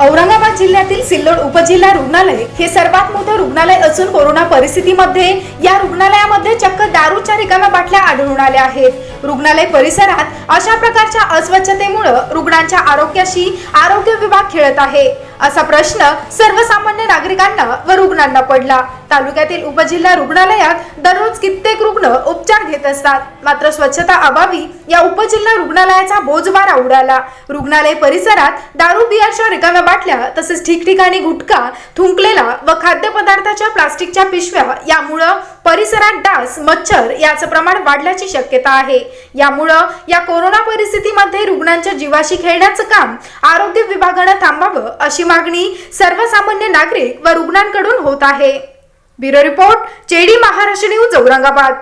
औरंगाबाद जिल्ह्यातील सिल्लोड उपजिल्हा रुग्णालय हे सर्वात मोठं रुग्णालय असून कोरोना परिस्थितीमध्ये या रुग्णालयामध्ये चक्क दारूच्या रिकाम्या बाटल्या आढळून आल्या आहेत. रुग्णालय परिसरात अशा प्रकारच्या अस्वच्छतेमुळे रुग्णांच्या आरोग्याशी आरोग्य विभाग खेळत आहे. असा प्रश्न सर्वसामान्य नागरिकांना व रुग्णांना पडला. तालुक्यातील उपजिल्हा रुग्णालयात दररोज कित्येक रुग्ण उपचार घेत असतात. मात्र स्वच्छता अभावी या उपजिल्हा रुग्णालयाचा बोजवारा उडाला रुग्णालय परिसरात दारू बियाच्या रिकाम्या बाटल्या तसेच ठिकठिकाणी गुटखा थुंकलेला व खाद्यपदार्थाच्या प्लास्टिकच्या पिशव्या यामुळं परिसरात डास मच्छर याचं प्रमाण वाढल्याची शक्यता आहे. यामुळं या कोरोना परिस्थितीमध्ये रुग्णांच्या जीवाशी खेळण्याचं काम आरोग्य विभागानं थांबावं अशी मागणी सर्वसामान्य नागरिक व रुग्णांकडून होत आहे. Bureau report JD Maharashtra news Aurangabad.